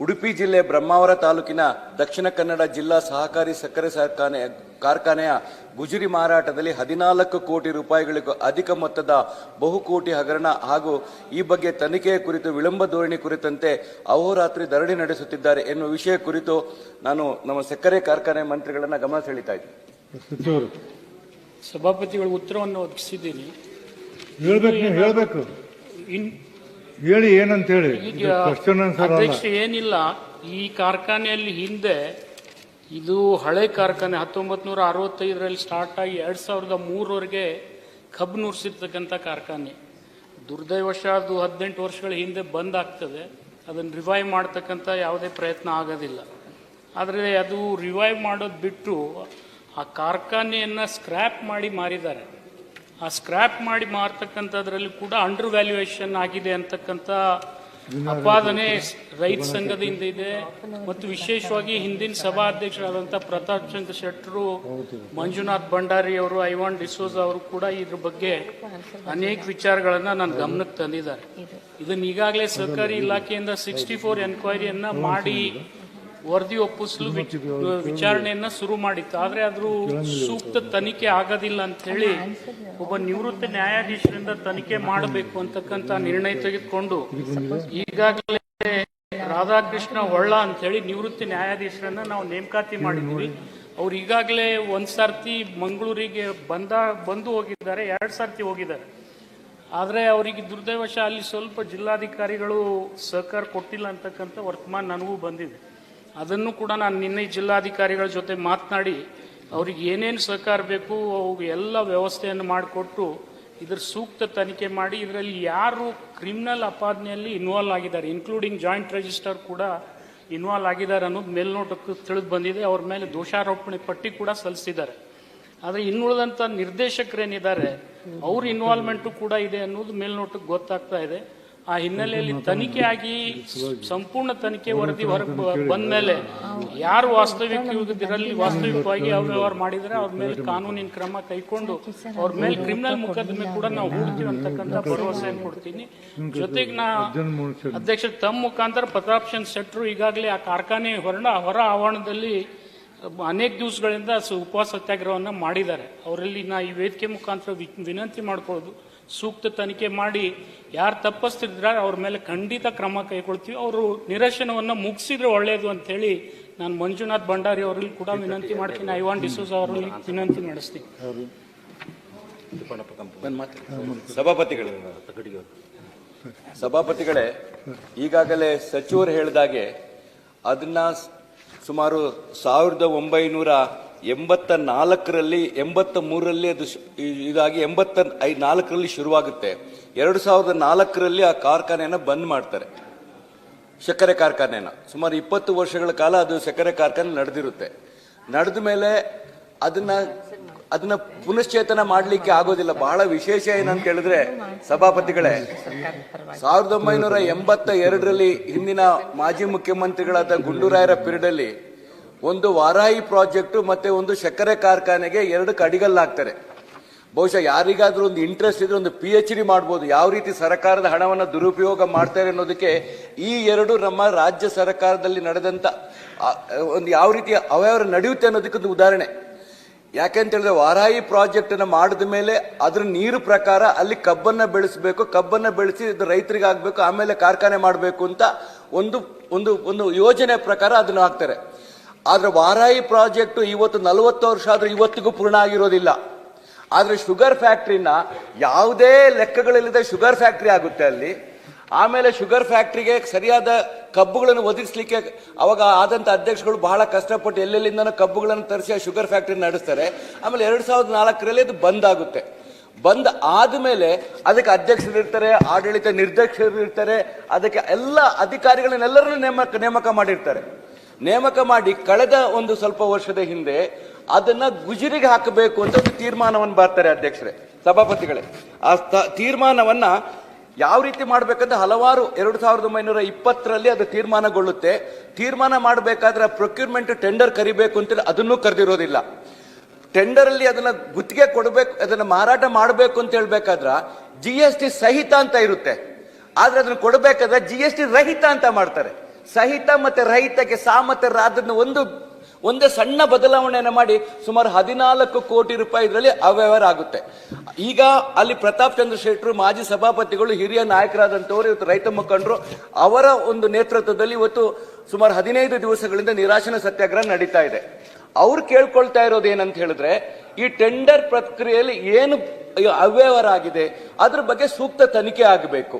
ಉಡುಪಿ ಜಿಲ್ಲೆ ಬ್ರಹ್ಮಾವರ ತಾಲೂಕಿನ ದಕ್ಷಿಣ ಕನ್ನಡ ಜಿಲ್ಲಾ ಸಹಕಾರಿ ಸಕ್ಕರೆ ಕಾರ್ಖಾನೆ ಕಾರ್ಖಾನೆಯ ಗುಜರಿ ಮಾರಾಟದಲ್ಲಿ ಹದಿನಾಲ್ಕು ಕೋಟಿ ರೂಪಾಯಿಗಳಿಗೂ ಅಧಿಕ ಮೊತ್ತದ ಬಹುಕೋಟಿ ಹಗರಣ ಹಾಗೂ ಈ ಬಗ್ಗೆ ತನಿಖೆಯ ಕುರಿತು ವಿಳಂಬ ಧೋರಣೆ ಕುರಿತಂತೆ ಅಹೋರಾತ್ರಿ ಧರಣಿ ನಡೆಸುತ್ತಿದ್ದಾರೆ ಎನ್ನುವ ವಿಷಯ ಕುರಿತು ನಾನು ನಮ್ಮ ಸಕ್ಕರೆ ಕಾರ್ಖಾನೆ ಮಂತ್ರಿಗಳನ್ನ ಗಮನ ಸೆಳೀತಾ ಇದ್ದೀನಿ. ಸಭಾಪತಿಗಳು ಉತ್ತರವನ್ನು ಒದಗಿಸಿದ್ದೀನಿ ಇನ್ ಹೇಳಿ ಏನಂತ ಹೇಳಿ ಈಗ ಕ್ವಶನ್ ಆನ್ಸರ್ ಅಲ್ಲ. ಅಧ್ಯಕ್ಷ ಏನಿಲ್ಲ ಈ ಕಾರ್ಖಾನೆಯಲ್ಲಿ ಹಿಂದೆ ಇದು ಹಳೆ ಕಾರ್ಖಾನೆ ಹತ್ತೊಂಬತ್ತು ನೂರ ಅರವತ್ತೈದರಲ್ಲಿ ಸ್ಟಾರ್ಟ್ ಆಗಿ ಎರಡ್ ಸಾವಿರದ ಮೂರವರೆಗೆ ಕಬ್ಬು ನುರಿಸಿರ್ತಕ್ಕಂಥ ಕಾರ್ಖಾನೆ. ದುರ್ದೈವಶ ಅದು ಹದಿನೆಂಟು ವರ್ಷಗಳ ಹಿಂದೆ ಬಂದ್ ಆಗ್ತದೆ. ಅದನ್ನು ರಿವೈವ್ ಮಾಡ್ತಕ್ಕಂಥ ಯಾವುದೇ ಪ್ರಯತ್ನ ಆಗೋದಿಲ್ಲ. ಆದರೆ ಅದು ರಿವೈವ್ ಮಾಡೋದು ಬಿಟ್ಟು ಆ ಕಾರ್ಖಾನೆಯನ್ನು ಸ್ಕ್ರ್ಯಾಪ್ ಮಾಡಿ ಮಾರಿದ್ದಾರೆ. ಆ ಸ್ಕ್ರ್ಯಾಪ್ ಮಾಡಿ ಮಾರ್ತಕ್ಕಂಥದ್ರಲ್ಲಿ ಕೂಡ ಅಂಡರ್ ವ್ಯಾಲ್ಯೂಯೇಷನ್ ಆಗಿದೆ ಅಂತಕ್ಕಂಥ ಅಪಾದನೆ ರೈತ ಸಂಘದಿಂದ ಇದೆ. ಮತ್ತು ವಿಶೇಷವಾಗಿ ಹಿಂದಿನ ಸಭಾಧ್ಯಕ್ಷರಾದಂಥ ಪ್ರತಾಪ್ ಚಂದ್ರ ಶೆಟ್ಟರು ಮಂಜುನಾಥ್ ಭಂಡಾರಿ ಅವರು ಐವಾನ್ ಡಿಸೋಜ್ ಅವರು ಕೂಡ ಇದ್ರ ಬಗ್ಗೆ ಅನೇಕ ವಿಚಾರಗಳನ್ನು ನನ್ನ ಗಮನಕ್ಕೆ ತಂದಿದ್ದಾರೆ. ಇದನ್ನ ಈಗಾಗಲೇ ಸರ್ಕಾರಿ ಇಲಾಖೆಯಿಂದ ಸಿಕ್ಸ್ಟಿ ಫೋರ್ ಎನ್ಕ್ವೈರಿಯನ್ನು ಮಾಡಿ ವರದಿ ಒಪ್ಪಿಸಲು ವಿಚ್- ವಿಚಾರಣೆಯನ್ನ ಶುರು ಮಾಡಿತ್ತು. ಆದ್ರೆ ಅದ್ರ ಸೂಕ್ತ ತನಿಖೆ ಆಗೋದಿಲ್ಲ ಅಂತ ಹೇಳಿ ಒಬ್ಬ ನಿವೃತ್ತ ನ್ಯಾಯಾಧೀಶರಿಂದ ತನಿಖೆ ಮಾಡಬೇಕು ಅಂತಕ್ಕಂಥ ನಿರ್ಣಯ ತೆಗೆದುಕೊಂಡು ಈಗಾಗಲೇ ರಾಧಾಕೃಷ್ಣ ಹೊಳ್ಳ ಅಂತ ಹೇಳಿ ನಿವೃತ್ತ ನ್ಯಾಯಾಧೀಶರನ್ನ ನಾವು ನೇಮಕಾತಿ ಮಾಡಿದ್ವಿ ಅವ್ರು ಈಗಾಗಲೇ ಒಂದ್ ಸರ್ತಿ ಮಂಗಳೂರಿಗೆ ಬಂದ ಬಂದು ಹೋಗಿದ್ದಾರೆ ಎರಡ್ ಸರ್ತಿ ಹೋಗಿದ್ದಾರೆ. ಆದರೆ ಅವರಿಗೆ ದುರ್ದೈವಶ ಅಲ್ಲಿ ಸ್ವಲ್ಪ ಜಿಲ್ಲಾಧಿಕಾರಿಗಳು ಸಹಕಾರ ಕೊಟ್ಟಿಲ್ಲ ಅಂತಕ್ಕಂಥ ವರ್ತಮಾನ ನನಗೂ ಬಂದಿದೆ. ಅದನ್ನು ಕೂಡ ನಾನು ನಿನ್ನೆ ಜಿಲ್ಲಾಧಿಕಾರಿಗಳ ಜೊತೆ ಮಾತನಾಡಿ, ಅವ್ರಿಗೆ ಏನೇನು ಸಹಕಾರ ಬೇಕು, ಅವ್ರಿಗೆ ಎಲ್ಲ ವ್ಯವಸ್ಥೆಯನ್ನು ಮಾಡಿಕೊಟ್ಟು ಇದ್ರ ಸೂಕ್ತ ತನಿಖೆ ಮಾಡಿ, ಇದರಲ್ಲಿ ಯಾರು ಕ್ರಿಮಿನಲ್ ಅಪಾದನೆಯಲ್ಲಿ ಇನ್ವಾಲ್ವ್ ಆಗಿದ್ದಾರೆ ಇನ್ಕ್ಲೂಡಿಂಗ್ ಜಾಯಿಂಟ್ ರಿಜಿಸ್ಟರ್ ಕೂಡ ಇನ್ವಾಲ್ವ್ ಆಗಿದ್ದಾರೆ ಅನ್ನೋದು ಮೇಲ್ನೋಟಕ್ಕೆ ತಿಳಿದು ಬಂದಿದೆ, ಅವ್ರ ಮೇಲೆ ದೋಷಾರೋಪಣೆ ಪಟ್ಟಿ ಕೂಡ ಸಲ್ಲಿಸಿದ್ದಾರೆ. ಆದರೆ ಇನ್ನುಳಿದಂಥ ನಿರ್ದೇಶಕರೇನಿದ್ದಾರೆ, ಅವ್ರ ಇನ್ವಾಲ್ವ್ಮೆಂಟು ಕೂಡ ಇದೆ ಅನ್ನೋದು ಮೇಲ್ನೋಟಕ್ಕೆ ಗೊತ್ತಾಗ್ತಾ ಇದೆ. ಆ ಹಿನ್ನೆಲೆಯಲ್ಲಿ ತನಿಖೆ ಆಗಿ ಸಂಪೂರ್ಣ ತನಿಖೆ ವರದಿ ಹೊರಗೆ ಬಂದ ಮೇಲೆ ಯಾರು ವಾಸ್ತವಿಕ ಇದರಲ್ಲಿ ವಾಸ್ತವಿಕವಾಗಿ ಅವ್ಯವಹಾರ ಮಾಡಿದರೆ ಅವ್ರ ಮೇಲೆ ಕಾನೂನಿನ ಕ್ರಮ ಕೈಕೊಂಡು ಅವ್ರ ಮೇಲೆ ಕ್ರಿಮಿನಲ್ ಮೊಕದ್ದಮೆ ಕೂಡ ನಾವು ಹೂಡ್ತೀವಿ ಅಂತಕ್ಕಂಥ ಭರವಸೆಯನ್ನು ಕೊಡ್ತೀನಿ. ಜೊತೆಗೆ ನಾ ಅಧ್ಯಕ್ಷ ತಮ್ಮ ಮುಖಾಂತರ ಪ್ರತಾಪ್ ಸೆಟ್ರು ಶೆಟ್ಟರು ಈಗಾಗಲೇ ಆ ಕಾರ್ಖಾನೆ ಹೊರ ಹೊರ ಆವರಣದಲ್ಲಿ ಅನೇಕ ದಿವಸಗಳಿಂದ ಸು- ಉಪವಾಸ ಸತ್ಯಾಗ್ರಹವನ್ನು ಮಾಡಿದ್ದಾರೆ. ಅವರಲ್ಲಿ ನಾ ಈ ವೇದಿಕೆ ಮುಖಾಂತರ ವಿನಂತಿ ಮಾಡ್ಕೊಳ್ಳೋದು. ಸೂಕ್ತ ತನಿಖೆ ಮಾಡಿ ಯಾರು ತಪ್ಪಿಸ್ತಿದ್ದಾರೆ ಅವ್ರ ಮೇಲೆ ಖಂಡಿತ ಕ್ರಮ ಕೈಗೊಳ್ತೀವಿ. ಅವರು ನಿರಶನವನ್ನು ಮುಗಿಸಿದ್ರೆ ಒಳ್ಳೆಯದು ಅಂತ ಹೇಳಿ ನಾನು ಮಂಜುನಾಥ್ ಭಂಡಾರಿ ಅವರಲ್ಲಿ ಕೂಡ ವಿನಂತಿ ಮಾಡ್ತೀನಿ. ಐವಾನ್ ಡಿಸೋಸ್ ಅವರಲ್ಲಿ ವಿನಂತಿ ನಡೆಸ್ತೀನಿ ಸಭಾಪತಿಗಳೇ ಸಭಾಪತಿಗಳೇ, ಈಗಾಗಲೇ ಸಚಿವರು ಹೇಳಿದಾಗೆ ಅದನ್ನ ಸುಮಾರು ಸಾವಿರದ ಒಂಬೈನೂರ ಎಂಬತ್ತ ನಾಲ್ಕರಲ್ಲಿ, ಎಂಬತ್ತ ಮೂರರಲ್ಲಿ ಅದು ಇದಾಗಿ ಎಂಬತ್ತ ಐ ನಾಲ್ಕರಲ್ಲಿ ಶುರುವಾಗುತ್ತೆ. ಎರಡು ಸಾವಿರದ ನಾಲ್ಕರಲ್ಲಿ ಆ ಕಾರ್ಖಾನೆಯನ್ನು ಬಂದ್ ಮಾಡ್ತಾರೆ. ಸಕ್ಕರೆ ಕಾರ್ಖಾನೆನ ಸುಮಾರು ಇಪ್ಪತ್ತು ವರ್ಷಗಳ ಕಾಲ ಅದು ಸಕ್ಕರೆ ಕಾರ್ಖಾನೆ ನಡೆದಿರುತ್ತೆ. ನಡೆದ ಮೇಲೆ ಅದನ್ನ ಅದನ್ನ ಪುನಶ್ಚೇತನ ಮಾಡಲಿಕ್ಕೆ ಆಗೋದಿಲ್ಲ. ಬಹಳ ವಿಶೇಷ ಏನಂತ ಹೇಳಿದ್ರೆ ಸಭಾಪತಿಗಳೇ, ಸಾವಿರದ ಒಂಬೈನೂರ ಎಂಬತ್ತ ಎರಡರಲ್ಲಿ ಹಿಂದಿನ ಮಾಜಿ ಮುಖ್ಯಮಂತ್ರಿಗಳಾದ ಗುಂಡೂರಾಯರ ಅಲ್ಲಿ ಒಂದು ವಾರಾಯಿ ಪ್ರಾಜೆಕ್ಟು ಮತ್ತೆ ಒಂದು ಸಕ್ಕರೆ ಕಾರ್ಖಾನೆಗೆ ಎರಡು ಕಡಿಗಲ್ಲಾಗ್ತಾರೆ ಬಹುಶಃ ಯಾರಿಗಾದರೂ ಒಂದು ಇಂಟ್ರೆಸ್ಟ್ ಇದ್ರೆ ಒಂದು ಪಿ ಎಚ್ ಡಿ ಮಾಡ್ಬೋದು. ಯಾವ ರೀತಿ ಸರ್ಕಾರದ ಹಣವನ್ನು ದುರುಪಯೋಗ ಮಾಡ್ತಾರೆ ಅನ್ನೋದಕ್ಕೆ ಈ ಎರಡು ನಮ್ಮ ರಾಜ್ಯ ಸರ್ಕಾರದಲ್ಲಿ ನಡೆದಂತ ಒಂದು ಯಾವ ರೀತಿ ಅವ್ಯವಹಾರ ನಡೆಯುತ್ತೆ ಅನ್ನೋದಕ್ಕೆ ಒಂದು ಉದಾಹರಣೆ. ಯಾಕೆಂತ ಹೇಳಿದ್ರೆ ವಾರಾಯಿ ಪ್ರಾಜೆಕ್ಟ್ ಅನ್ನ ಮಾಡಿದ ಮೇಲೆ ಅದ್ರ ನೀರು ಪ್ರಕಾರ ಅಲ್ಲಿ ಕಬ್ಬನ್ನ ಬೆಳೆಸಬೇಕು, ಕಬ್ಬನ್ನ ಬೆಳೆಸಿ ಇದು ರೈತರಿಗೆ ಆಗ್ಬೇಕು ಆಮೇಲೆ ಕಾರ್ಖಾನೆ ಮಾಡಬೇಕು ಅಂತ ಒಂದು ಒಂದು ಒಂದು ಯೋಜನೆ ಪ್ರಕಾರ ಅದನ್ನ ಹಾಕ್ತಾರೆ. ಆದ್ರೆ ವಾರಾಯಿ ಪ್ರಾಜೆಕ್ಟು ಇವತ್ತು ನಲವತ್ತು ವರ್ಷ ಆದ್ರೂ ಇವತ್ತಿಗೂ ಪೂರ್ಣ ಆಗಿರೋದಿಲ್ಲ. ಆದರೆ ಶುಗರ್ ಫ್ಯಾಕ್ಟ್ರಿನ ಯಾವುದೇ ಲೆಕ್ಕಗಳಿಲ್ಲದೆ ಶುಗರ್ ಫ್ಯಾಕ್ಟ್ರಿ ಆಗುತ್ತೆ ಅಲ್ಲಿ. ಆಮೇಲೆ ಶುಗರ್ ಫ್ಯಾಕ್ಟ್ರಿಗೆ ಸರಿಯಾದ ಕಬ್ಬುಗಳನ್ನು ಒದಗಿಸ್ಲಿಕ್ಕೆ ಅವಾಗ ಆದಂಥ ಅಧ್ಯಕ್ಷಗಳು ಬಹಳ ಕಷ್ಟಪಟ್ಟು ಎಲ್ಲೆಲ್ಲಿಂದ ಕಬ್ಬುಗಳನ್ನು ತರಿಸಿ ಆ ಶುಗರ್ ಫ್ಯಾಕ್ಟ್ರಿ ನಡೆಸ್ತಾರೆ. ಆಮೇಲೆ ಎರಡು ಸಾವಿರದ ನಾಲ್ಕರಲ್ಲಿ ಅದು ಬಂದ್ ಆಗುತ್ತೆ. ಬಂದ್ ಆದಮೇಲೆ ಅದಕ್ಕೆ ಅಧ್ಯಕ್ಷರು ಇರ್ತಾರೆ, ಆಡಳಿತ ನಿರ್ದೇಶಕರು ಇರ್ತಾರೆ, ಅದಕ್ಕೆ ಎಲ್ಲ ಅಧಿಕಾರಿಗಳನ್ನೆಲ್ಲರನ್ನು ನೇಮಕ ನೇಮಕ ಮಾಡಿರ್ತಾರೆ. ನೇಮಕ ಮಾಡಿ ಕಳೆದ ಒಂದು ಸ್ವಲ್ಪ ವರ್ಷದ ಹಿಂದೆ ಅದನ್ನ ಗುಜರಿಗೆ ಹಾಕಬೇಕು ಅಂತ ಒಂದು ತೀರ್ಮಾನವನ್ನು ಬರ್ತಾರೆ ಅಧ್ಯಕ್ಷರೇ, ಸಭಾಪತಿಗಳೇ. ಆ ತೀರ್ಮಾನವನ್ನ ಯಾವ ರೀತಿ ಮಾಡಬೇಕಂದ್ರೆ ಹಲವಾರು ಎರಡು ಸಾವಿರದ ಒಂಬೈನೂರ ಇಪ್ಪತ್ತರಲ್ಲಿ ಅದು ತೀರ್ಮಾನಗೊಳ್ಳುತ್ತೆ. ತೀರ್ಮಾನ ಮಾಡಬೇಕಾದ್ರೆ ಪ್ರೊಕ್ಯೂರ್ಮೆಂಟ್ ಟೆಂಡರ್ ಕರಿಬೇಕು ಅಂತೇಳಿ ಅದನ್ನು ಕರೆದಿರೋದಿಲ್ಲ. ಟೆಂಡರ್ ಅಲ್ಲಿ ಅದನ್ನ ಗುತ್ತಿಗೆ ಕೊಡಬೇಕು, ಅದನ್ನ ಮಾರಾಟ ಮಾಡಬೇಕು ಅಂತ ಹೇಳ್ಬೇಕಾದ್ರ ಜಿ ಎಸ್ ಟಿ ಸಹಿತ ಅಂತ ಇರುತ್ತೆ. ಆದ್ರೆ ಅದನ್ನ ಕೊಡಬೇಕಾದ್ರೆ ಜಿ ಎಸ್ ಟಿ ರಹಿತ ಅಂತ ಮಾಡ್ತಾರೆ. ಸಹಿತ ಮತ್ತು ರಹಿತಕ್ಕೆ ಸಾ ಮತ್ತೆ ಒಂದು, ಒಂದೇ ಸಣ್ಣ ಬದಲಾವಣೆಯನ್ನು ಮಾಡಿ ಸುಮಾರು ಹದಿನಾಲ್ಕು ಕೋಟಿ ರೂಪಾಯಿ ಇದರಲ್ಲಿ ಅವ್ಯವಹಾರ ಆಗುತ್ತೆ. ಈಗ ಅಲ್ಲಿ ಪ್ರತಾಪ್ ಚಂದ್ರ ಶೆಟ್ಟರು, ಮಾಜಿ ಸಭಾಪತಿಗಳು, ಹಿರಿಯ ನಾಯಕರಾದಂಥವರು, ಇವತ್ತು ರೈತ ಮುಖಂಡರು, ಅವರ ಒಂದು ನೇತೃತ್ವದಲ್ಲಿ ಇವತ್ತು ಸುಮಾರು ಹದಿನೈದು ದಿವಸಗಳಿಂದ ನಿರಾಶನ ಸತ್ಯಾಗ್ರಹ ನಡೀತಾ ಇದೆ. ಅವ್ರು ಕೇಳ್ಕೊಳ್ತಾ ಇರೋದು ಏನಂತ ಹೇಳಿದ್ರೆ, ಈ ಟೆಂಡರ್ ಪ್ರಕ್ರಿಯೆಯಲ್ಲಿ ಏನು ಅವ್ಯವಹಾರ ಆಗಿದೆ, ಅದ್ರ ಬಗ್ಗೆ ಸೂಕ್ತ ತನಿಖೆ ಆಗಬೇಕು.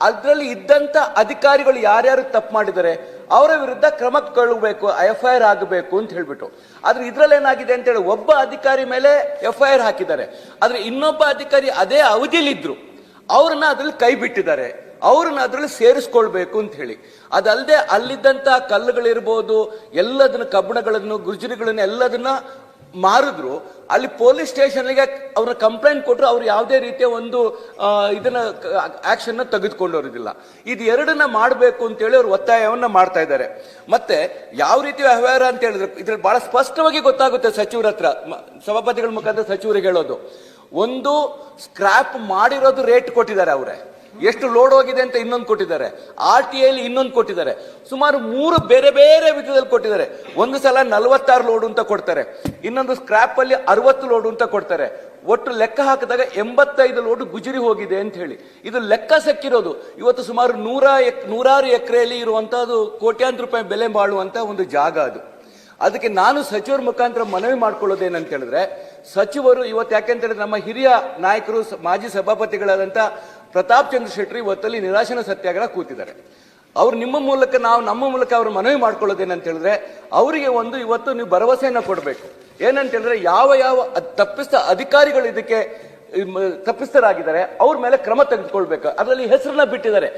ಅದರಲ್ಲಿ ಇದ್ದಂತ ಅಧಿಕಾರಿಗಳು ಯಾರ್ಯಾರು ತಪ್ಪು ಮಾಡಿದರೆ ಅವರ ವಿರುದ್ಧ ಕ್ರಮ ಕಳ್ಳಬೇಕು ಎಫ್ ಐ ಆರ್ ಆಗಬೇಕು ಅಂತ ಹೇಳ್ಬಿಟ್ಟು. ಆದ್ರೆ ಇದ್ರಲ್ಲಿ ಏನಾಗಿದೆ ಅಂತ ಹೇಳಿ ಒಬ್ಬ ಅಧಿಕಾರಿ ಮೇಲೆ ಎಫ್ ಐ ಆರ್ ಹಾಕಿದ್ದಾರೆ. ಆದ್ರೆ ಇನ್ನೊಬ್ಬ ಅಧಿಕಾರಿ ಅದೇ ಅವಧಿಯಲ್ಲಿದ್ದರು ಅವ್ರನ್ನ ಅದ್ರಲ್ಲಿ ಕೈ ಬಿಟ್ಟಿದ್ದಾರೆ. ಅವ್ರನ್ನ ಅದರಲ್ಲಿ ಸೇರಿಸ್ಕೊಳ್ಬೇಕು ಅಂತ ಹೇಳಿ. ಅದಲ್ಲದೆ ಅಲ್ಲಿದ್ದಂಥ ಕಲ್ಲುಗಳಿರ್ಬೋದು, ಎಲ್ಲದನ್ನ ಕಬ್ಬಣಗಳನ್ನು, ಗುರ್ಜರಿಗಳನ್ನು ಎಲ್ಲದನ್ನ ಮಾರಿದ್ರು, ಅಲ್ಲಿ ಪೊಲೀಸ್ ಸ್ಟೇಷನ್ಗೆ ಅವ್ರ ಕಂಪ್ಲೇಂಟ್ ಕೊಟ್ಟರು ಅವ್ರು ಯಾವುದೇ ರೀತಿಯ ಒಂದು ಇದನ್ನ ಆಕ್ಷನ್ ತೆಗೆದುಕೊಂಡವರಿದಿಲ್ಲ ಇದು ಎರಡನ್ನ ಮಾಡಬೇಕು ಅಂತೇಳಿ ಅವ್ರು ಒತ್ತಾಯವನ್ನ ಮಾಡ್ತಾ ಇದ್ದಾರೆ. ಮತ್ತೆ ಯಾವ ರೀತಿ ವ್ಯವಹಾರ ಅಂತ ಹೇಳಿದ್ರು, ಇದ್ರಲ್ಲಿ ಬಹಳ ಸ್ಪಷ್ಟವಾಗಿ ಗೊತ್ತಾಗುತ್ತೆ ಸಚಿವರ ಹತ್ರ ಸಭಾಪತಿಗಳ ಮುಖಾಂತರ ಸಚಿವರಿಗೆ ಹೇಳೋದು. ಒಂದು, ಸ್ಕ್ರಾಪ್ ಮಾಡಿರೋದು ರೇಟ್ ಕೊಟ್ಟಿದ್ದಾರೆ ಅವರೇ. ಎಷ್ಟು ಲೋಡ್ ಹೋಗಿದೆ ಅಂತ ಇನ್ನೊಂದು ಕೊಟ್ಟಿದ್ದಾರೆ. ಆರ್ ಟಿ ಐಲಿ ಇನ್ನೊಂದು ಕೊಟ್ಟಿದ್ದಾರೆ. ಸುಮಾರು ಮೂರು ಬೇರೆ ಬೇರೆ ವಿಧದಲ್ಲಿ ಕೊಟ್ಟಿದ್ದಾರೆ. ಒಂದು ಸಲ ನಲವತ್ತಾರು ಲೋಡ್ ಅಂತ ಕೊಡ್ತಾರೆ. ಇನ್ನೊಂದು ಸ್ಕ್ರಾಪ್ ಅಲ್ಲಿ ಅರವತ್ತು ಲೋಡ್ ಅಂತ ಕೊಡ್ತಾರೆ. ಒಟ್ಟು ಲೆಕ್ಕ ಹಾಕಿದಾಗ ಎಂಬತ್ತೈದು ಲೋಡ್ ಗುಜರಿ ಹೋಗಿದೆ ಅಂತ ಹೇಳಿ. ಇದು ಲೆಕ್ಕ ಸಕ್ಕಿರೋದು ಇವತ್ತು ಸುಮಾರು ನೂರ ಎಕ್, ನೂರಾರು ಎಕರೆಯಲ್ಲಿ ಇರುವಂತಹದ್ದು ಕೋಟ್ಯಾಂತರ ರೂಪಾಯಿ ಬೆಲೆ ಬಾಳುವಂತ ಒಂದು ಜಾಗ ಅದು. ಅದಕ್ಕೆ ನಾನು ಸಚಿವರ ಮುಖಾಂತರ ಮನವಿ ಮಾಡ್ಕೊಳ್ಳೋದೇನಂತ ಹೇಳಿದ್ರೆ ಸಚಿವರು ಇವತ್ತು ಯಾಕೆಂತ ಹೇಳಿದ್ರೆ ನಮ್ಮ ಹಿರಿಯ ನಾಯಕರು ಮಾಜಿ ಸಭಾಪತಿಗಳಾದಂತ ಪ್ರತಾಪ್ ಚಂದ್ರ ಶೆಟ್ಟಿ ಇವತ್ತಲ್ಲಿ ನಿರಾಶನ ಸತ್ಯಾಗ್ರಹ ಕೂತಿದ್ದಾರೆ. ಅವ್ರು ನಿಮ್ಮ ಮೂಲಕ ನಾವು ನಮ್ಮ ಮೂಲಕ ಅವ್ರು ಮನವಿ ಮಾಡ್ಕೊಳ್ಳೋದೇನಂತ ಹೇಳಿದ್ರೆ ಅವರಿಗೆ ಒಂದು ಇವತ್ತು ನೀವು ಭರವಸೆಯನ್ನು ಕೊಡಬೇಕು. ಏನಂತ ಹೇಳಿದ್ರೆ ಯಾವ ಯಾವ ತಪ್ಪಿಸ್ತ ಅಧಿಕಾರಿಗಳು ಇದಕ್ಕೆ ತಪ್ಪಿಸ್ತರಾಗಿದ್ದಾರೆ ಅವ್ರ ಮೇಲೆ ಕ್ರಮ ತೆಗೆದುಕೊಳ್ಬೇಕು. ಅದರಲ್ಲಿ ಹೆಸರನ್ನ ಬಿಟ್ಟಿದ್ದಾರೆ.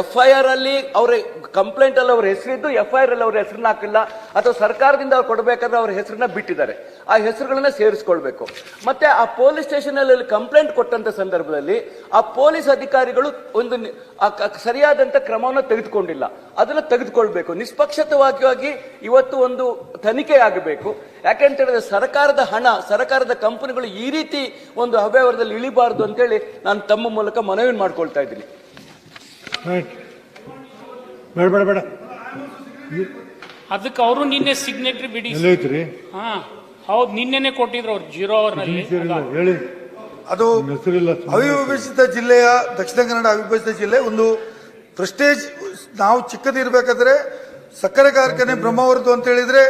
ಎಫ್ ಐ ಆರ್ ಅಲ್ಲಿ ಅವ್ರ ಕಂಪ್ಲೇಂಟ್ ಅಲ್ಲಿ ಅವ್ರ ಹೆಸರಿದ್ದು ಎಫ್ ಐ ಆರ್ ಅಲ್ಲಿ ಅವ್ರ ಹೆಸರನ್ನ ಹಾಕಿಲ್ಲ, ಅಥವಾ ಸರ್ಕಾರದಿಂದ ಅವ್ರು ಕೊಡಬೇಕಾದ್ರೆ ಅವ್ರ ಹೆಸರನ್ನ ಬಿಟ್ಟಿದ್ದಾರೆ. ಆ ಹೆಸರುಗಳನ್ನ ಸೇರಿಸ್ಕೊಳ್ಬೇಕು. ಮತ್ತೆ ಆ ಪೊಲೀಸ್ ಸ್ಟೇಷನ್ ಅಲ್ಲಿ ಕಂಪ್ಲೇಂಟ್ ಕೊಟ್ಟಂತ ಸಂದರ್ಭದಲ್ಲಿ ಆ ಪೊಲೀಸ್ ಅಧಿಕಾರಿಗಳು ಒಂದು ನಿ- ಆ ಕ- ಸರಿಯಾದಂತ ಕ್ರಮವನ್ನು ತೆಗೆದುಕೊಂಡಿಲ್ಲ. ಅದನ್ನ ತೆಗೆದುಕೊಳ್ಬೇಕು. ನಿಷ್ಪಕ್ಷತವಾಗಿ ಇವತ್ತು ಒಂದು ತನಿಖೆ ಆಗಬೇಕು. ಯಾಕೆಂತ ಹೇಳಿದ್ರೆ ಸರ್ಕಾರದ ಹಣ ಸರ್ಕಾರದ ಕಂಪನಿಗಳು ಈ ರೀತಿ ಒಂದು ಅವ್ಯವಹಾರದಲ್ಲಿ ಇಳಿಬಾರದು ಅಂತೇಳಿ ನಾನು ತಮ್ಮ ಮೂಲಕ ಮನವಿ ಮಾಡ್ಕೊಳ್ತಾ ಇದ್ದೀನಿ. ಆಯ್ತು ಬೇಡ ಬೇಡ ಬೇಡ. ಅದಕ್ಕೆ ಅವರು ನಿನ್ನೆ ಸಿಗ್ನೇಟ್ರಿ ಬಿಡಿ. ಹಾ. ಹೌದು ನಿನ್ನೆನೆ ಕೊಟ್ಟಿದ್ರು ಅವ್ರು ಜೀರೋ ಅವರ್ನಲ್ಲಿ. ಹೇಳಿ. ಅದು. ಅವಿಭಜಿತ ಜಿಲ್ಲೆಯ ದಕ್ಷಿಣ ಕನ್ನಡ ಅವಿಭಜಿತ ಜಿಲ್ಲೆ ಒಂದು ಪ್ರೆಸ್ಟೇಜ್ ನಾವು ಚಿಕ್ಕದಿರ್ಬೇಕಾದ್ರೆ ಸಕ್ಕರೆ ಕಾರ್ಖಾನೆ ಬ್ರಹ್ಮಾವರದ್ದು ಅಂತ ಹೇಳಿದ್ರೆ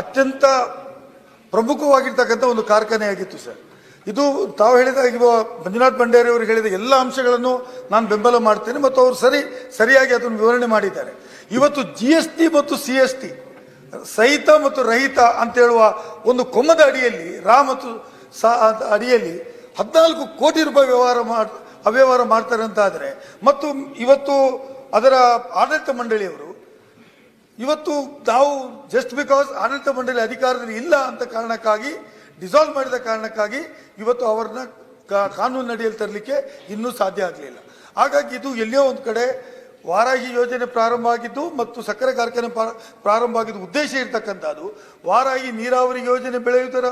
ಅತ್ಯಂತ ಪ್ರಮುಖವಾಗಿರ್ತಕ್ಕಂಥ ಒಂದು ಕಾರ್ಖಾನೆಯಾಗಿತ್ತು ಸರ್. ಇದು ತಾವು ಹೇಳಿದ ಈಗ ಮಂಜುನಾಥ್ ಭಂಡಾರಿ ಅವರು ಹೇಳಿದ ಎಲ್ಲ ಅಂಶಗಳನ್ನು ನಾನು ಬೆಂಬಲ ಮಾಡ್ತೇನೆ ಮತ್ತು ಅವರು ಸರಿ ಸರಿಯಾಗಿ ಅದನ್ನು ವಿವರಣೆ ಮಾಡಿದ್ದಾರೆ. ಇವತ್ತು ಜಿ ಎಸ್ ಟಿ ಮತ್ತು ಸಿ ಎಸ್ ಟಿ ಸಹಿತ ಮತ್ತು ರಹಿತ ಅಂತ ಹೇಳುವ ಒಂದು ಕೊಮ್ಮದ ಅಡಿಯಲ್ಲಿ, ರಾ ಮತ್ತು ಅಡಿಯಲ್ಲಿ ಹದಿನಾಲ್ಕು ಕೋಟಿ ರೂಪಾಯಿ ವ್ಯವಹಾರ ಮಾಡಿ, ಅವ್ಯವಹಾರ ಮಾಡ್ತಾರೆ ಅಂತ ಆದರೆ ಮತ್ತು ಇವತ್ತು ಅದರ ಆಡಳಿತ ಮಂಡಳಿಯವರು, ಇವತ್ತು ನಾವು ಜಸ್ಟ್ ಬಿಕಾಸ್ ಆಡಳಿತ ಮಂಡಳಿ ಅಧಿಕಾರದಲ್ಲಿ ಇಲ್ಲ ಅಂತ ಕಾರಣಕ್ಕಾಗಿ ಡಿಸಾಲ್ವ್ ಮಾಡಿದ ಕಾರಣಕ್ಕಾಗಿ ಇವತ್ತು ಅವರನ್ನ ಕಾ- ಕಾನೂನು ಅಡಿಯಲ್ಲಿ ತರಲಿಕ್ಕೆ ಇನ್ನೂ ಸಾಧ್ಯ ಆಗಲಿಲ್ಲ. ಹಾಗಾಗಿ ಇದು ಎಲ್ಲಿಯೋ ಒಂದು ಕಡೆ ವಾರಾಹಿ ಯೋಜನೆ ಪ್ರಾರಂಭ ಆಗಿದ್ದು ಮತ್ತು ಸಕ್ಕರೆ ಕಾರ್ಖಾನೆ ಪ್ರಾ- ಪ್ರಾರಂಭ ಆಗಿದ್ದು ಉದ್ದೇಶ ಇರತಕ್ಕಂಥದ್ದು. ವಾರಾಹಿ ನೀರಾವರಿ ಯೋಜನೆ ಬೆಳೆಯುವುದರ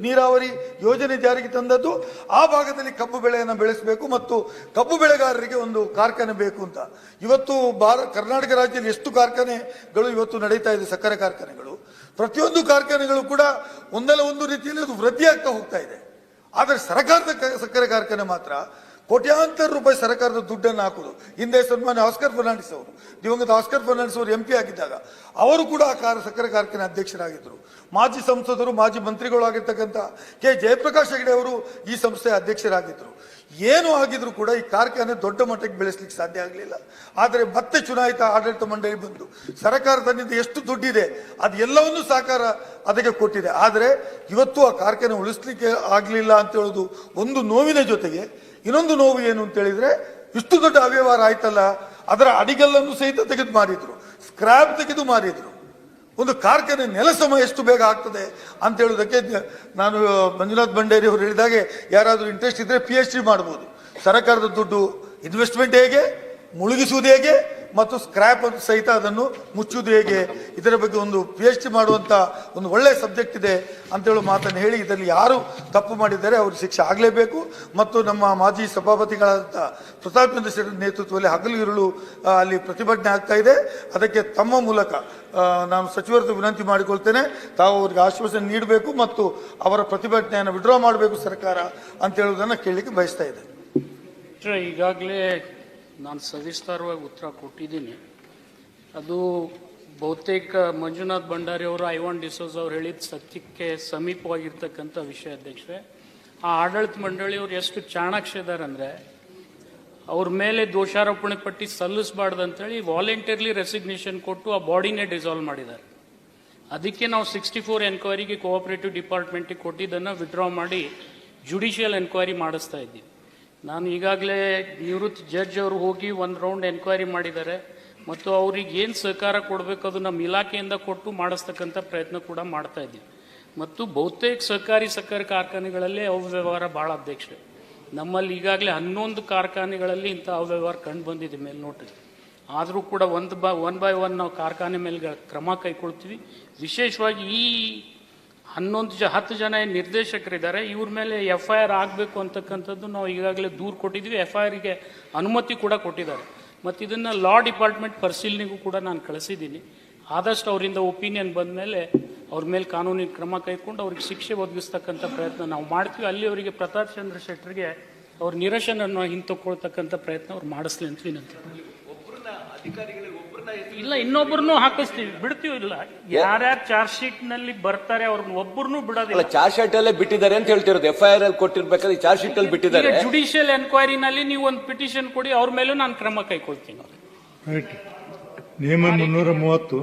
ನೀರಾವರಿ ಯೋಜನೆ ಜಾರಿಗೆ ತಂದದ್ದು. ಆ ಭಾಗದಲ್ಲಿ ಕಬ್ಬು ಬೆಳೆಯನ್ನು ಬೆಳೆಸಬೇಕು ಮತ್ತು ಕಬ್ಬು ಬೆಳೆಗಾರರಿಗೆ ಒಂದು ಕಾರ್ಖಾನೆ ಬೇಕು ಅಂತ. ಇವತ್ತು ಭಾರ, ಕರ್ನಾಟಕ ರಾಜ್ಯದಲ್ಲಿ ಎಷ್ಟು ಕಾರ್ಖಾನೆಗಳು ಇವತ್ತು ನಡೀತಾ ಇದೆ, ಸಕ್ಕರೆ ಕಾರ್ಖಾನೆಗಳು? ಪ್ರತಿಯೊಂದು ಕಾರ್ಖಾನೆಗಳು ಕೂಡ ಒಂದಲ್ಲ ಒಂದು ರೀತಿಯಲ್ಲಿ ಅದು ವೃದ್ಧಿಯಾಗ್ತಾ ಹೋಗ್ತಾ ಇದೆ. ಆದರೆ ಸರ್ಕಾರದ ಸಕ್ಕರೆ ಕಾರ್ಖಾನೆ ಮಾತ್ರ ಕೋಟ್ಯಾಂತರ ರೂಪಾಯಿ ಸರ್ಕಾರದ ದುಡ್ಡನ್ನು ಹಾಕೋದು. ಹಿಂದೆ ಸನ್ಮಾನ್ಯ ಆಸ್ಕರ್ ಫರ್ನಾಂಡಿಸ್ ಅವರು, ದಿವಂಗತ ಆಸ್ಕರ್ ಫರ್ನಾಂಡಿಸ್ ಅವರು ಎಂ ಆಗಿದ್ದಾಗ ಅವರು ಕೂಡ ಆ ಕಾರ, ಸಕ್ಕರೆ ಕಾರ್ಖಾನೆ ಅಧ್ಯಕ್ಷರಾಗಿದ್ದರು ಮಾಜಿ ಸಂಸದರು, ಮಾಜಿ ಮಂತ್ರಿಗಳು ಆಗಿರ್ತಕ್ಕಂಥ ಕೆ. ಜಯಪ್ರಕಾಶ್ ಹೆಗಡೆ ಅವರು ಈ ಸಂಸ್ಥೆಯ ಅಧ್ಯಕ್ಷರಾಗಿದ್ದರು ಏನು ಆಗಿದ್ರು ಕೂಡ ಈ ಕಾರ್ಖಾನೆ ದೊಡ್ಡ ಮಟ್ಟಕ್ಕೆ ಬೆಳೆಸಲಿಕ್ಕೆ ಸಾಧ್ಯ ಆಗಲಿಲ್ಲ. ಆದರೆ ಮತ್ತೆ ಚುನಾಯಿತ ಆಡಳಿತ ಮಂಡಳಿ ಬಂದು ಸರ್ಕಾರ ತನ್ನಿಂದ ಎಷ್ಟು ದುಡ್ಡಿದೆ ಅದು ಎಲ್ಲವನ್ನೂ ಸಹಕಾರ ಅದಕ್ಕೆ ಕೊಟ್ಟಿದೆ. ಆದರೆ ಇವತ್ತು ಆ ಕಾರ್ಖಾನೆ ಉಳಿಸ್ಲಿಕ್ಕೆ ಆಗಲಿಲ್ಲ ಅಂತ ಹೇಳೋದು ಒಂದು ನೋವಿನ ಜೊತೆಗೆ ಇನ್ನೊಂದು ನೋವು ಏನು ಅಂತ ಹೇಳಿದ್ರೆ, ಇಷ್ಟು ದೊಡ್ಡ ಅವ್ಯವಹಾರ ಆಯ್ತಲ್ಲ, ಅದರ ಅಡಿಗಲ್ಲನ್ನು ಸಹಿತ ತೆಗೆದು ಮಾರಿದ್ರು ಸ್ಕ್ರಾಪ್ ತೆಗೆದು ಮಾರಿದ್ರು. ಒಂದು ಕಾರ್ಖಾನೆ ನೆಲಸಮ ಎಷ್ಟು ಬೇಗ ಆಗ್ತದೆ ಅಂತ ಹೇಳೋದಕ್ಕೆ ನಾನು ಮಂಜುನಾಥ್ ಭಂಡೇರಿ ಅವರು ಹೇಳಿದಾಗೆ, ಯಾರಾದರೂ ಇಂಟ್ರೆಸ್ಟ್ ಇದ್ರೆ ಪಿ ಎಚ್ ಡಿ ಮಾಡ್ಬೋದು. ಸರ್ಕಾರದ ದುಡ್ಡು ಇನ್ವೆಸ್ಟ್ಮೆಂಟ್ ಹೇಗೆ? ಮುಳುಗಿಸುವುದು ಹೇಗೆ ಮತ್ತು ಸ್ಕ್ರ್ಯಾಪ್ ಸಹಿತ ಅದನ್ನು ಮುಚ್ಚುವುದು ಹೇಗೆ? ಇದರ ಬಗ್ಗೆ ಒಂದು ಪಿ ಎಚ್ ಡಿ ಮಾಡುವಂತ ಒಂದು ಒಳ್ಳೆಯ ಸಬ್ಜೆಕ್ಟ್ ಇದೆ ಅಂತೇಳಿ ಮಾತನ್ನು ಹೇಳಿ ಇದರಲ್ಲಿ ಯಾರು ತಪ್ಪು ಮಾಡಿದ್ದಾರೆ ಅವರು ಶಿಕ್ಷೆ ಆಗಲೇಬೇಕು ಮತ್ತು ನಮ್ಮ ಮಾಜಿ ಸಭಾಪತಿಗಳಾದಂಥ ಪ್ರತಾಪ್ ಚಂದ್ರ ಶೆಟ್ಟಿ ನೇತೃತ್ವದಲ್ಲಿ ಹಗಲು ಇರುಳು ಅಲ್ಲಿ ಪ್ರತಿಭಟನೆ ಆಗ್ತಾ ಇದೆ. ಅದಕ್ಕೆ ತಮ್ಮ ಮೂಲಕ ನಾನು ಸಚಿವರದ್ದು ವಿನಂತಿ ಮಾಡಿಕೊಳ್ತೇನೆ. ತಾವು ಅವರಿಗೆ ಆಶ್ವಾಸನೆ ನೀಡಬೇಕು ಮತ್ತು ಅವರ ಪ್ರತಿಭಟನೆಯನ್ನು ವಿಡ್ರಾ ಮಾಡಬೇಕು ಸರ್ಕಾರ ಅಂತ ಹೇಳುವುದನ್ನು ಕೇಳಲಿಕ್ಕೆ ಬಯಸ್ತಾ ಇದ್ದೇನೆ. ಈಗಾಗಲೇ ನಾನು ಸವಿಸ್ತಾರವಾಗಿ ಉತ್ತರ ಕೊಟ್ಟಿದ್ದೀನಿ. ಅದು ಬಹುತೇಕ ಮಂಜುನಾಥ್ ಭಂಡಾರಿ ಅವರು, ಐವಾನ್ ಡಿಸೋಸ್ ಅವ್ರು ಹೇಳಿದ ಸತ್ಯಕ್ಕೆ ಸಮೀಪವಾಗಿರ್ತಕ್ಕಂಥ ವಿಷಯ ಅಧ್ಯಕ್ಷರೇ. ಆ ಆಡಳಿತ ಮಂಡಳಿಯವರು ಎಷ್ಟು ಚಾಣಾಕ್ಷ ಇದ್ದಾರೆ ಅಂದರೆ, ಅವ್ರ ಮೇಲೆ ದೋಷಾರೋಪಣೆ ಪಟ್ಟಿ ಸಲ್ಲಿಸಬಾರ್ದು ಅಂತೇಳಿ ವಾಲಂಟಿಯರ್ಲಿ ರೆಸಿಗ್ನೇಷನ್ ಕೊಟ್ಟು ಆ ಬಾಡಿನೇ ಡಿಸಾಲ್ವ್ ಮಾಡಿದ್ದಾರೆ. ಅದಕ್ಕೆ ನಾವು ಸಿಕ್ಸ್ಟಿ ಫೋರ್ ಎನ್ಕ್ವೈರಿಗೆ ಕೋಆಪರೇಟಿವ್ ಡಿಪಾರ್ಟ್ಮೆಂಟಿಗೆ ಕೊಟ್ಟಿದ್ದನ್ನು ವಿಡ್ರಾ ಮಾಡಿ ಜುಡಿಷಿಯಲ್ ಎನ್ಕ್ವೈರಿ ಮಾಡಿಸ್ತಾ ಇದ್ದೀವಿ. ನಾನು ಈಗಾಗಲೇ ನಿವೃತ್ತ ಜಡ್ಜ್ ಅವರು ಹೋಗಿ ಒಂದು ರೌಂಡ್ ಎನ್ಕ್ವೈರಿ ಮಾಡಿದ್ದಾರೆ. ಮತ್ತು ಅವ್ರಿಗೆ ಏನು ಸಹಕಾರ ಕೊಡಬೇಕು ಅದು ನಮ್ಮ ಇಲಾಖೆಯಿಂದ ಕೊಟ್ಟು ಮಾಡಿಸ್ತಕ್ಕಂಥ ಪ್ರಯತ್ನ ಕೂಡ ಮಾಡ್ತಾ ಇದ್ದೀವಿ ಮತ್ತು ಬಹುತೇಕ ಸಹಕಾರಿ ಸಕ್ಕರೆ ಕಾರ್ಖಾನೆಗಳಲ್ಲಿ ಅವ್ಯವಹಾರ ಭಾಳ ಅಧ್ಯಕ್ಷ ನಮ್ಮಲ್ಲಿ ಈಗಾಗಲೇ ಹನ್ನೊಂದು ಕಾರ್ಖಾನೆಗಳಲ್ಲಿ ಇಂಥ ಅವ್ಯವಹಾರ ಕಂಡು ಬಂದಿದೆ ಮೇಲ್ನೋಟಕ್ಕೆ. ಆದರೂ ಕೂಡ ಒಂದು ಬ ಒನ್ ಬೈ ಒನ್ ನಾವು ಕಾರ್ಖಾನೆ ಮೇಲೆ ಕ್ರಮ ಕೈಗೊಳ್ತೀವಿ. ವಿಶೇಷವಾಗಿ ಈ ಹನ್ನೊಂದು ಜ, ಹತ್ತು ಜನ ಏನು ನಿರ್ದೇಶಕರಿದ್ದಾರೆ, ಇವ್ರ ಮೇಲೆ ಎಫ್ ಐ ಆರ್ ಆಗಬೇಕು ಅಂತಕ್ಕಂಥದ್ದು ನಾವು ಈಗಾಗಲೇ ದೂರು ಕೊಟ್ಟಿದ್ವಿ ಎಫ್ ಐ ಆರ್ಗೆ ಅನುಮತಿ ಕೂಡ ಕೊಟ್ಟಿದ್ದಾರೆ. ಮತ್ತು ಇದನ್ನು ಲಾ ಡಿಪಾರ್ಟ್ಮೆಂಟ್ ಪರಿಶೀಲನೆಗೂ ಕೂಡ ನಾನು ಕಳಿಸಿದ್ದೀನಿ. ಆದಷ್ಟು ಅವರಿಂದ ಒಪಿನಿಯನ್ ಬಂದ ಮೇಲೆ ಅವ್ರ ಮೇಲೆ ಕಾನೂನಿನ ಕ್ರಮ ಕೈಗೊಂಡು ಅವ್ರಿಗೆ ಶಿಕ್ಷೆ ಒದಗಿಸ್ತಕ್ಕಂಥ ಪ್ರಯತ್ನ ನಾವು ಮಾಡ್ತೀವಿ. ಅಲ್ಲಿ ಅವರಿಗೆ ಪ್ರತಾಪ್ ಚಂದ್ರ ಶೆಟ್ಟರಿಗೆ ಅವ್ರ ನಿರಶನನ್ನು ಹಿಂತಕೊಳ್ತಕ್ಕಂಥ ಪ್ರಯತ್ನ ಅವ್ರು ಮಾಡಿಸ್ಲಿ ಅಂತ ವಿನಂತಿ. ಇಲ್ಲ ಇನ್ನೊಬ್ಬರನ್ನು ಹಾಕಿಸ್ತೀವಿ. ಬಿಡ್ತೀವಿ ಇಲ್ಲ. ಯಾರ್ಯಾರು ಚಾರ್ಜ್ ಶೀಟ್ನಲ್ಲಿ ಬರ್ತಾರೆ ಅವ್ರನ್ನ ಒಬ್ಬರನ್ನು ಬಿಡೋದಿಲ್ಲ. ಚಾರ್ಜ್ ಶೀಟ್ ಅಲ್ಲೇ ಬಿಟ್ಟಿದ್ದಾರೆ ಅಂತ ಹೇಳ್ತಿರೋದು. ಎಫ್ ಐ ಆರ್ ಅಲ್ಲಿ ಕೊಟ್ಟಿರ್ಬೇಕಾದ್ರೆ ಚಾರ್ಜ್ ಶೀಟ್ ಅಲ್ಲಿ ಬಿಟ್ಟಿದ್ದಾರೆ. ಜುಡಿಷಿಯಲ್ ಎನ್ಕ್ವೈರಿನಲ್ಲಿ ನೀವು ಒಂದು ಪಿಟಿಷನ್ ಕೊಡಿ ಅವ್ರ ಮೇಲೂ ನಾನು ಕ್ರಮ ಕೈಕೊಳ್ತೀನಿ ರೈಟ್ ನಿಯಮ ಮುನ್ನೂರ ಮೂವತ್ತು.